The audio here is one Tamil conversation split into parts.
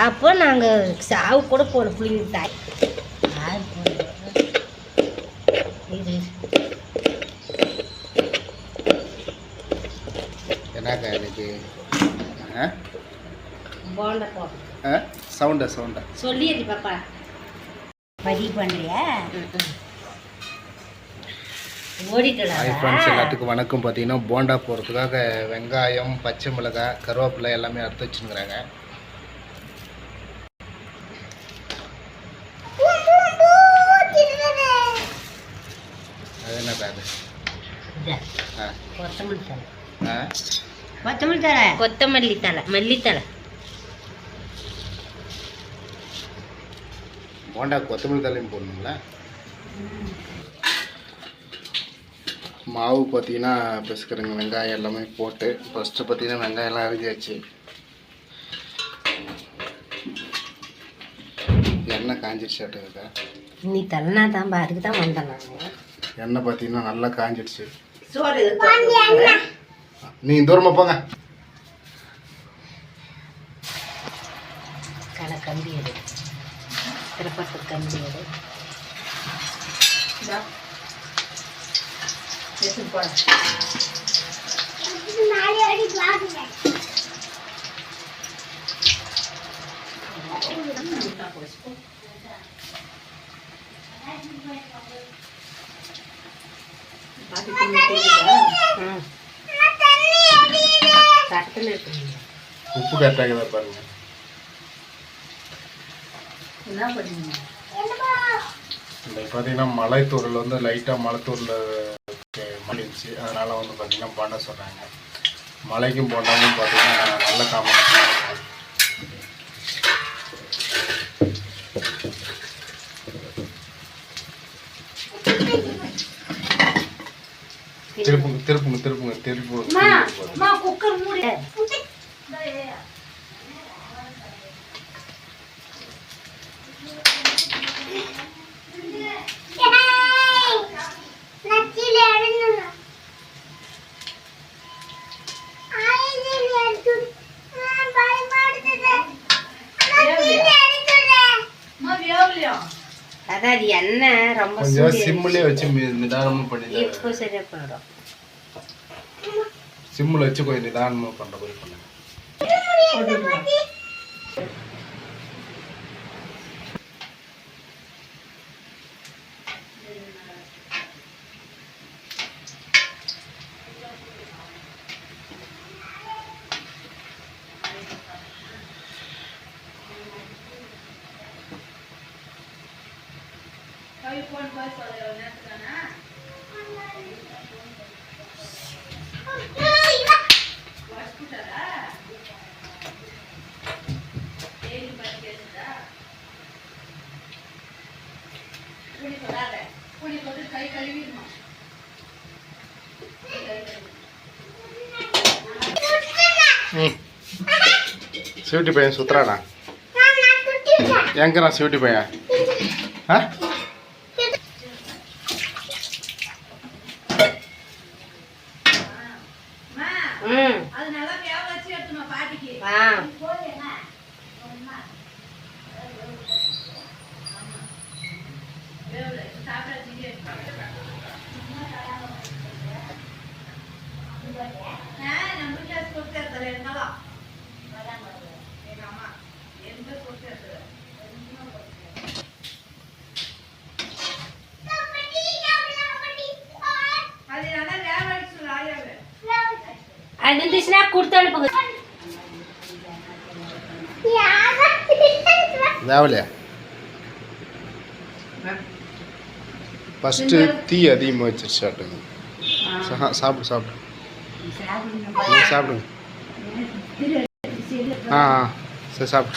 அப்போ நாங்கள் சாவு கூட போட பிள்ளைங்க தாய்? இது. என்னக்கா இன்னைக்கு? ஆ? போண்டா போ. சவுண்டா சவுண்டா? சொல்லியது பாப்பா. பதிவு பண்ணுறியா எல்லாத்துக்கும் வணக்கம். பார்த்தீங்கன்னா போண்டா போடுறதுக்காக வெங்காயம் பச்சை மிளகாய் கருவேப்பிலை எல்லாமே அறுத்து வச்சுருக்குறாங்க அது என்னக்கா அது ஆ கொத்தமல்லி தலை கொத்தமல்லி தர கொத்தமல்லி தலை மல்லித்தலை போண்டா கொத்தமல்லி தலையும் போடணுங்களா மாவு பார்த்தீங்கன்னா பிசுக்கிறங்க வெங்காயம் எல்லாமே போட்டு ஃபஸ்ட்டு பார்த்தீங்கன்னா வெங்காயம்லாம் அரிஞ்சாச்சு எண்ணெய் காஞ்சிடுச்சு இருக்கா நீ தள்ளனா தான் அதுக்கு தான் வந்தேன் நான் எண்ணெய் பார்த்தீங்கன்னா நல்லா காஞ்சிடுச்சு சோறு நீ தூரமாக போங்க. கலை கம்பி எடு. திரப்பட்டு கம்பி எடு. சட்டத்தில் இருக்குங்க உப்பு கரெக்டாக பாருங்க. என்ன பண்ணுங்க? இந்த பார்த்தீங்கன்னா மலைத்தூரில் வந்து லைட்டாக மலைத்தூரில் மலிச்சு அதனால் வந்து பார்த்தீங்கன்னா போண்டா சொல்கிறாங்க மலைக்கும் போண்டாவும் பார்த்தீங்கன்னா நல்ல காம்பினேஷன் திருப்புங்க திருப்புங்க திருப்புங்க திருப்பு அதான் அது எண்ணெய் ரொம்ப கொஞ்சம் சிம்மிலே வச்சு நிதானமா பண்ணி இப்போ சரியா போயிடும். சிம்மில் வச்சு கொஞ்சம் நிதானமாக பண்ணுற மாதிரி பண்ணுங்க. ம் சிவட்டி பையன் சுத்துறானா? எங்கண்ணா சிவட்டி பையன்? ஆ? அது இருந்துச்சுன்னா கொடுத்து அனுப்புங்க. தேவலையா ஃபஸ்ட்டு தீ அதிகமாக வச்சிருச்சு சாப்பிடுங்க. சா- சாப்பிடு சாப்பிடு. சாப்பிடுங்க. ஆ ஆ. சரி சாப்பிடு.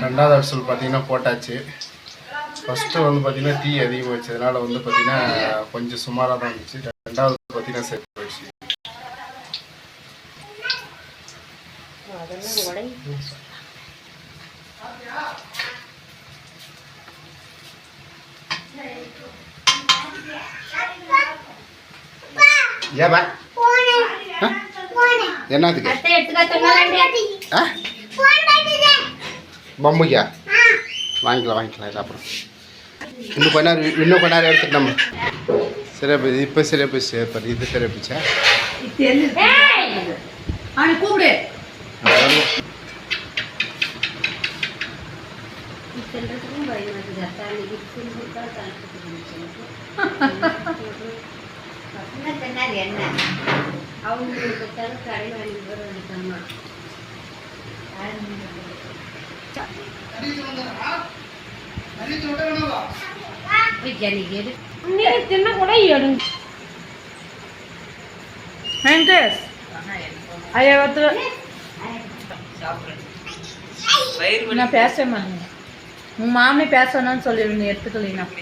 ரெண்டாவது அரிசல் பார்த்தீங்கன்னா போட்டாச்சு. ஃபஸ்ட்டு வந்து பார்த்தீங்கன்னா தீ அதிகமாக வச்சதுனால வந்து பார்த்தீங்கன்னா கொஞ்சம் சுமாராக தான் இருந்துச்சு. ரெண்டாவது பார்த்தீங்கன்னா சரி போயிடுச்சு. ஆ? என்னத்துக்கு பொம்மைக்கா வாங்கிக்கலாம் வாங்கிக்கலாம் அப்புறம் இன்னும் கொஞ்ச நேரம் இன்னும் கொஞ்ச நேரம் எடுத்துட்டு நம்ம. சரியா போய் இப்போ சரியா போய் இது சரியா போச்சா கூப்பிடு என்ன அவங்களுக்கு கடையில் வாங்கி போகிற கூட எடுங்க வெங்கடேஷ் ஐயா ஒருத்தர் நான் பேசவே மாட்டேன் உன் மாமி பேசணும்னு சொல்லி எடுத்துக்கலாம்